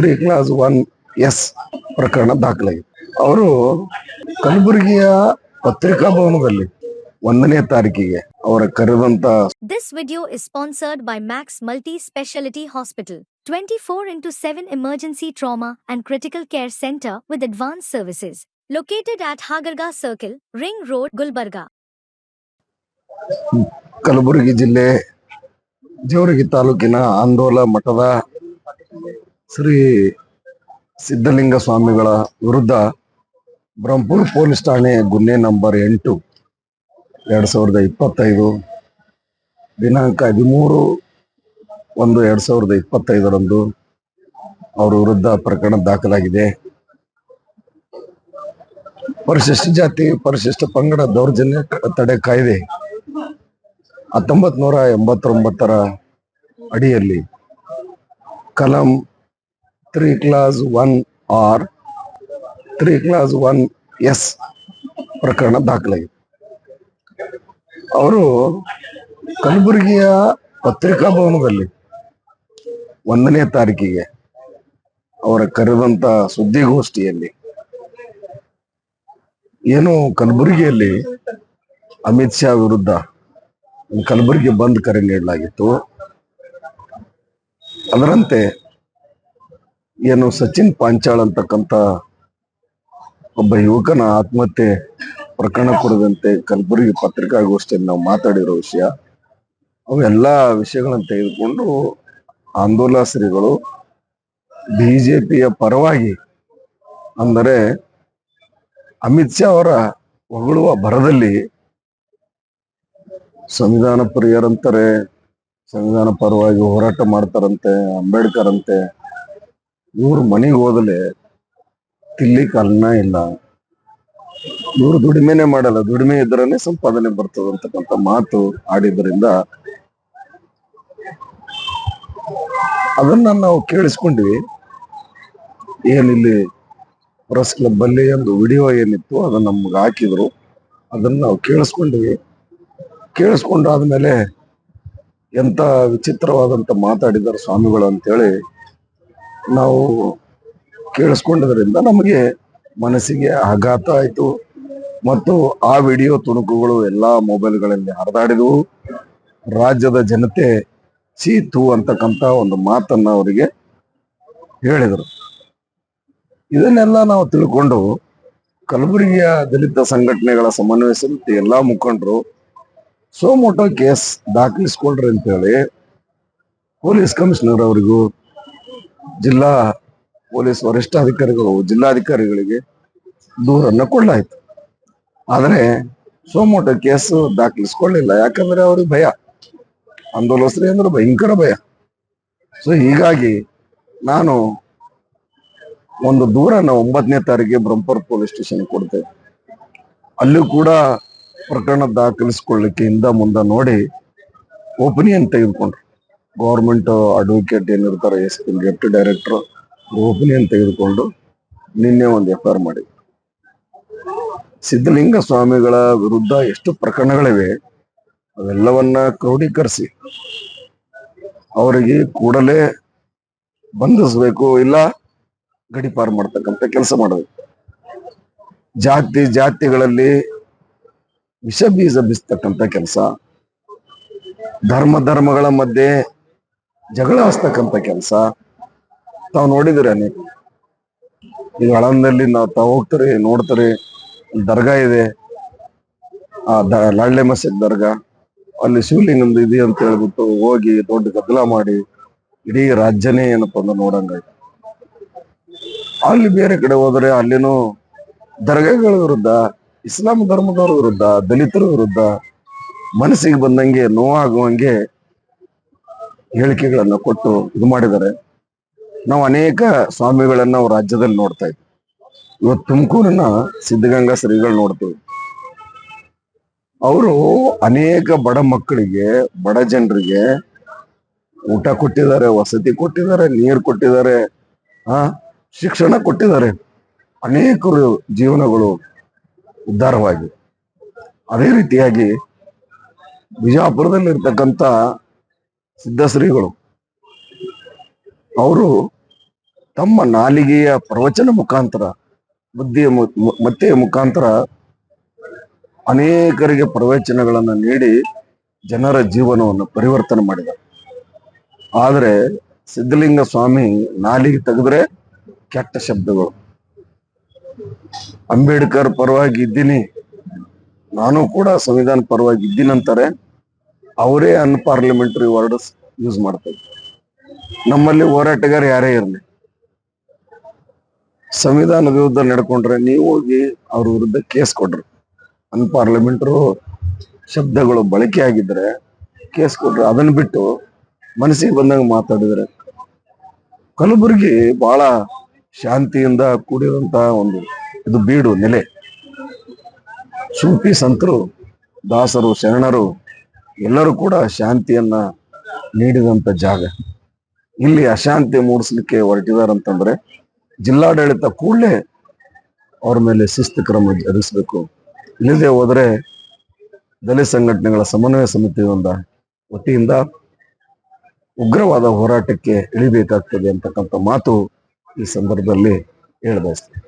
Three clause one S ಪ್ರಕರಣ ದಾಖಲಾಗಿದೆ ಅವರು ಕಲಬುರಗಿಯ ಪತ್ರಿಕಾ ಭವನದಲ್ಲಿ ಒಂದನೇ ತಾರೀಕಿಗೆ ಅವರ ಕರೆದಂತ This video is sponsored by Max Multi Speciality Hospital, 24 into 7 emergency trauma and critical care center with advanced services. Located at Hagarga Circle, Ring Road, Gulbarga. Kalaburagi ಜಿಲ್ಲೆ ಜೇವರಗಿ ತಾಲೂಕಿನ ಆಂದೋಲ ಮಠದ ಶ್ರೀ ಸಿದ್ಧಲಿಂಗ ಸ್ವಾಮಿಗಳ ವಿರುದ್ಧ ಬ್ರಹ್ಮಪುರ ಪೊಲೀಸ್ ಠಾಣೆ ಗುನ್ನೆ ನಂಬರ್ ಎಂಟು, ಎರಡ್ ಸಾವಿರದ ಇಪ್ಪತ್ತೈದು, ದಿನಾಂಕ ಹದಿಮೂರು ಒಂದು ಎರಡು ಸಾವಿರದ ಇಪ್ಪತ್ತೈದರಂದು ಅವರ ವಿರುದ್ಧ ಪ್ರಕರಣ ದಾಖಲಾಗಿದೆ. ಪರಿಶಿಷ್ಟ ಜಾತಿ, ಪರಿಶಿಷ್ಟ ಪಂಗಡ ದೌರ್ಜನ್ಯ ತಡೆ ಕಾಯ್ದೆ ಹತ್ತೊಂಬತ್ ನೂರ ಎಂಬತ್ತೊಂಬತ್ತರ ಅಡಿಯಲ್ಲಿ ಕಲಂ three clause one R three clause one S ಪ್ರಕರಣ ದಾಖಲಾಗಿದೆ. ಅವರು ಕಲಬುರಗಿಯ ಪತ್ರಿಕಾ ಭವನದಲ್ಲಿ ಒಂದನೇ ತಾರೀಕಿಗೆ ಅವರ ಕರೆದಂತ ಸುದ್ದಿಗೋಷ್ಠಿಯಲ್ಲಿ ಏನು ಕಲಬುರಗಿಯಲ್ಲಿ ಅಮಿತ್ ಶಾ ವಿರುದ್ಧ ಕಲಬುರಗಿ ಬಂದ್ ಕರೆ ನೀಡಲಾಗಿತ್ತು. ಅದರಂತೆ ಏನು ಸಚಿನ್ ಪಾಂಚಾಳ್ ಅಂತಕ್ಕಂಥ ಒಬ್ಬ ಯುವಕನ ಆತ್ಮಹತ್ಯೆ ಪ್ರಕರಣ ಕುರಿತಂತೆ ಕಲಬುರಗಿ ಪತ್ರಿಕಾಗೋಷ್ಠಿಯಲ್ಲಿ ನಾವು ಮಾತಾಡಿರೋ ವಿಷಯ, ಅವೆಲ್ಲ ವಿಷಯಗಳನ್ನು ತೆಗೆದುಕೊಂಡು ಆಂದೋಲನಶ್ರೀಗಳು ಪಿಯ ಪರವಾಗಿ ಅಂದರೆ ಅಮಿತ್ ಶಾ ಅವರ ಹೊಗಳುವ ಭರದಲ್ಲಿ ಸಂವಿಧಾನ ಪ್ರಿಯರಂತಾರೆ, ಸಂವಿಧಾನ ಪರವಾಗಿ ಹೋರಾಟ ಮಾಡ್ತಾರಂತೆ ಅಂಬೇಡ್ಕರ್ ಅಂತೆ ಇವ್ರು ಮನೆಗೆ ಹೋದಲೆ ತಿನ್ಲಿಕ್ಕೆ ಅನ್ನ ಇಲ್ಲ. ಇವ್ರು ದುಡಿಮೆನೆ ಮಾಡಲ್ಲ. ದುಡಿಮೆ ಇದ್ರೇನೆ ಸಂಪಾದನೆ ಬರ್ತದ ಮಾತು ಆಡಿದ್ರಿಂದ ಅದನ್ನ ನಾವು ಕೇಳಿಸ್ಕೊಂಡ್ವಿ. ಏನಿಲ್ಲಿ ಪ್ರೆಸ್ ಕ್ಲಬ್ ಅಲ್ಲಿ ಒಂದು ವಿಡಿಯೋ ಏನಿತ್ತು ಅದನ್ನ ನಮ್ಗೆ ಹಾಕಿದ್ರು. ಅದನ್ನ ನಾವು ಕೇಳಿಸ್ಕೊಂಡ್ವಿ. ಕೇಳಿಸ್ಕೊಂಡಾದ್ಮೇಲೆ ಎಂತ ವಿಚಿತ್ರವಾದಂತ ಮಾತಾಡಿದಾರೆ ಸ್ವಾಮಿಗಳು ಅಂತೇಳಿ ನಾವು ಕೇಳಿಸ್ಕೊಂಡಿದ್ರಿಂದ ನಮಗೆ ಮನಸ್ಸಿಗೆ ಆಘಾತ ಆಯಿತು. ಮತ್ತು ಆ ವಿಡಿಯೋ ತುಣುಕುಗಳು ಎಲ್ಲಾ ಮೊಬೈಲ್ಗಳಲ್ಲಿ ಹರಿದಾಡಿದವು. ರಾಜ್ಯದ ಜನತೆ ಚೀತು ಅಂತಕ್ಕಂಥ ಒಂದು ಮಾತನ್ನ ಅವರಿಗೆ ಹೇಳಿದರು. ಇದನ್ನೆಲ್ಲ ನಾವು ತಿಳ್ಕೊಂಡು ಕಲಬುರಗಿಯ ದಲಿತ ಸಂಘಟನೆಗಳ ಸಮನ್ವಯ ಸಮಿತಿ ಎಲ್ಲಾ ಮುಖಂಡರು ಸೋಮೋಟೋ ಕೇಸ್ ದಾಖಲಿಸ್ಕೊಳ್ರಿ ಅಂತೇಳಿ ಪೊಲೀಸ್ ಕಮಿಷನರ್ ಅವರಿಗೂ ಜಿಲ್ಲಾ ಪೊಲೀಸ್ ವರಿಷ್ಠಾಧಿಕಾರಿಗಳು, ಜಿಲ್ಲಾಧಿಕಾರಿಗಳಿಗೆ ದೂರನ್ನು ಕೊಡಲಾಯಿತು. ಆದರೆ ಸೋಮೋಟ ಕೇಸ್ ದಾಖಲಿಸ್ಕೊಳ್ಳಿಲ್ಲ. ಯಾಕಂದ್ರೆ ಅವ್ರಿಗೆ ಭಯ. ಆಂದೋಲಸ್ರಿ ಅಂದ್ರೆ ಭಯಂಕರ ಭಯ. ಸೊ ಹೀಗಾಗಿ ನಾನು ಒಂದು ದೂರನ ಒಂಬತ್ತನೇ ತಾರೀಕಿಗೆ ಬ್ರಹ್ಮಪುರ ಪೊಲೀಸ್ ಸ್ಟೇಷನ್ ಕೊಡ್ತೇವೆ ಅಲ್ಲೂ ಕೂಡ ಪ್ರಕರಣ ದಾಖಲಿಸ್ಕೊಳ್ಳಿಕ್ಕೆ ಹಿಂದ ಮುಂದ ನೋಡಿ, ಒಪಿನಿಯನ್ ತೆಗೆದುಕೊಂಡ್ರು. ಗೌರ್ಮೆಂಟ್ ಅಡ್ವೊಕೇಟ್ ಏನಿರ್ತಾರೆ, ಎಸ್ ಡೆಪ್ಟಿ ಡೈರೆಕ್ಟರ್ ಒಪಿನಿಯನ್ ತೆಗೆದುಕೊಂಡು ನಿನ್ನೆ ಒಂದು ಎಫ್ ಆರ್ ಮಾಡಿ ಸಿದ್ಧಲಿಂಗ ಸ್ವಾಮಿಗಳ ವಿರುದ್ಧ ಎಷ್ಟು ಪ್ರಕರಣಗಳಿವೆ, ಅವೆಲ್ಲವನ್ನ ಕ್ರೋಢೀಕರಿಸಿ ಅವರಿಗೆ ಕೂಡಲೇ ಬಂಧಿಸಬೇಕು, ಇಲ್ಲ ಗಡಿಪಾರು ಮಾಡ್ತಕ್ಕಂಥ ಕೆಲಸ ಮಾಡಬೇಕು. ಜಾತಿ ಜಾತಿಗಳಲ್ಲಿ ವಿಷ ಬೀಜ ಬಿಸ್ತಕ್ಕಂಥ ಕೆಲಸ. ಧರ್ಮ ಧರ್ಮಗಳ ಮಧ್ಯೆ ಜಗಳ ಹಸ್ತಕ್ಕಂಥ ಕೆಲಸ. ತಾವು ನೋಡಿದಿರ ನೀವು? ಈಗ ಹಳಂದಲ್ಲಿ ನಾವು ತಾವು ಹೋಗ್ತಾರೆ, ನೋಡ್ತಾರೆ, ದರ್ಗಾ ಇದೆ. ಆ ದ ಲಾಳ್ಳೆ ಮಸೀದ್ ದರ್ಗಾ. ಅಲ್ಲಿ ಶಿವಲಿಂಗಂದು ಇದೆ ಅಂತ ಹೇಳ್ಬಿಟ್ಟು ಹೋಗಿ ದೊಡ್ಡ ಗದ್ದಲ ಮಾಡಿ ಇಡೀ ರಾಜ್ಯನೇ ಏನಪ್ಪ ಅಂದ್ರೆ ನೋಡಂಗಾಯ್ತು ಅಲ್ಲಿ ಬೇರೆ ಕಡೆ ಹೋದ್ರೆ ಅಲ್ಲಿನೂ ದರ್ಗಾಗಳ ವಿರುದ್ಧ, ಇಸ್ಲಾಂ ಧರ್ಮದವ್ರ ವಿರುದ್ಧ, ದಲಿತರ ವಿರುದ್ಧ ಮನಸ್ಸಿಗೆ ಬಂದಂಗೆ ನೋವಾಗುವಂಗೆ ಹೇಳಿಕೆಗಳನ್ನ ಕೊಟ್ಟು ಇದು ಮಾಡಿದ್ದಾರೆ. ನಾವು ಅನೇಕ ಸ್ವಾಮಿಗಳನ್ನ ರಾಜ್ಯದಲ್ಲಿ ನೋಡ್ತಾ ಇದ್ವಿ. ಇವತ್ತು ತುಮಕೂರನ್ನ ಸಿದ್ಧಗಂಗಾ ಶ್ರೀಗಳು ನೋಡ್ತೀವಿ. ಅವರು ಅನೇಕ ಬಡ ಮಕ್ಕಳಿಗೆ, ಬಡ ಜನರಿಗೆ ಊಟ ಕೊಟ್ಟಿದ್ದಾರೆ, ವಸತಿ ಕೊಟ್ಟಿದ್ದಾರೆ, ನೀರು ಕೊಟ್ಟಿದ್ದಾರೆ, ಆ, ಶಿಕ್ಷಣ ಕೊಟ್ಟಿದ್ದಾರೆ. ಅನೇಕರು ಜೀವನಗಳು ಉದ್ಧಾರವಾಗಿ. ಅದೇ ರೀತಿಯಾಗಿ ಬಿಜಾಪುರದಲ್ಲಿರ್ತಕ್ಕಂಥ ಸಿದ್ಧಶ್ರೀಗಳು ಅವರು ತಮ್ಮ ನಾಲಿಗೆಯ ಪ್ರವಚನ ಮುಖಾಂತರ, ಬುದ್ಧಿಯ ಮತ್ತೆಯ ಮುಖಾಂತರ ಅನೇಕರಿಗೆ ಪ್ರವಚನಗಳನ್ನು ನೀಡಿ ಜನರ ಜೀವನವನ್ನು ಪರಿವರ್ತನೆ ಮಾಡಿದ. ಆದರೆ ಸಿದ್ಧಲಿಂಗ ಸ್ವಾಮಿ ನಾಲಿಗೆ ತೆಗೆದ್ರೆ ಕೆಟ್ಟ ಶಬ್ದಗಳು. ಅಂಬೇಡ್ಕರ್ ಪರವಾಗಿ ಇದ್ದೀನಿ, ನಾನು ಕೂಡ ಸಂವಿಧಾನ ಪರವಾಗಿ ಇದ್ದೀನಿ ಅಂತಾರೆ ಅವರೇ ಅನ್ಪಾರ್ಲಿಮೆಂಟರಿ ವರ್ಡ್ಸ್ ಯೂಸ್ ಮಾಡ್ತಾರೆ. ನಮ್ಮಲ್ಲಿ ಹೋರಾಟಗಾರ ಯಾರೇ ಇರಲಿ ಸಂವಿಧಾನ ವಿರುದ್ಧ ನಡ್ಕೊಂಡ್ರೆ ನೀವು ಹೋಗಿ ಅವ್ರ ವಿರುದ್ಧ ಕೇಸ್ ಕೊಡ್ರಿ. ಅನ್ಪಾರ್ಲಿಮೆಂಟರು ಶಬ್ದಗಳು ಬಳಕೆ ಆಗಿದ್ರೆ ಕೇಸ್ ಕೊಡ್ರಿ. ಅದನ್ನ ಬಿಟ್ಟು ಮನಸ್ಸಿಗೆ ಬಂದಂಗ ಮಾತಾಡಿದ್ರೆ ಕಲಬುರಗಿ ಬಹಳ ಶಾಂತಿಯಿಂದ ಕೂಡಿರುವಂತ ಒಂದು, ಇದು ಬೀಡು ನೆಲೆ. ಸೂಪಿ ಸಂತರು, ದಾಸರು, ಶರಣರು ಎಲ್ಲರೂ ಕೂಡ ಶಾಂತಿಯನ್ನ ನೀಡಿದಂತ ಜಾಗ. ಇಲ್ಲಿ ಅಶಾಂತಿ ಮೂಡಿಸ್ಲಿಕ್ಕೆ ಹೊರಟಿದಾರಂತಂದ್ರೆ ಜಿಲ್ಲಾಡಳಿತ ಕೂಡಲೇ ಅವ್ರ ಮೇಲೆ ಶಿಸ್ತು ಕ್ರಮ ಜರುಗಿಸ್ಬೇಕು. ಇಲ್ಲದೆ ಹೋದ್ರೆ ದಲಿತ ಸಂಘಟನೆಗಳ ಸಮನ್ವಯ ಸಮಿತಿ ಒಂದ ವತಿಯಿಂದ ಉಗ್ರವಾದ ಹೋರಾಟಕ್ಕೆ ಇಳಿಬೇಕಾಗ್ತದೆ ಅಂತಕ್ಕಂಥ ಮಾತು ಈ ಸಂದರ್ಭದಲ್ಲಿ ಹೇಳಬಯಸ್ತೇನೆ.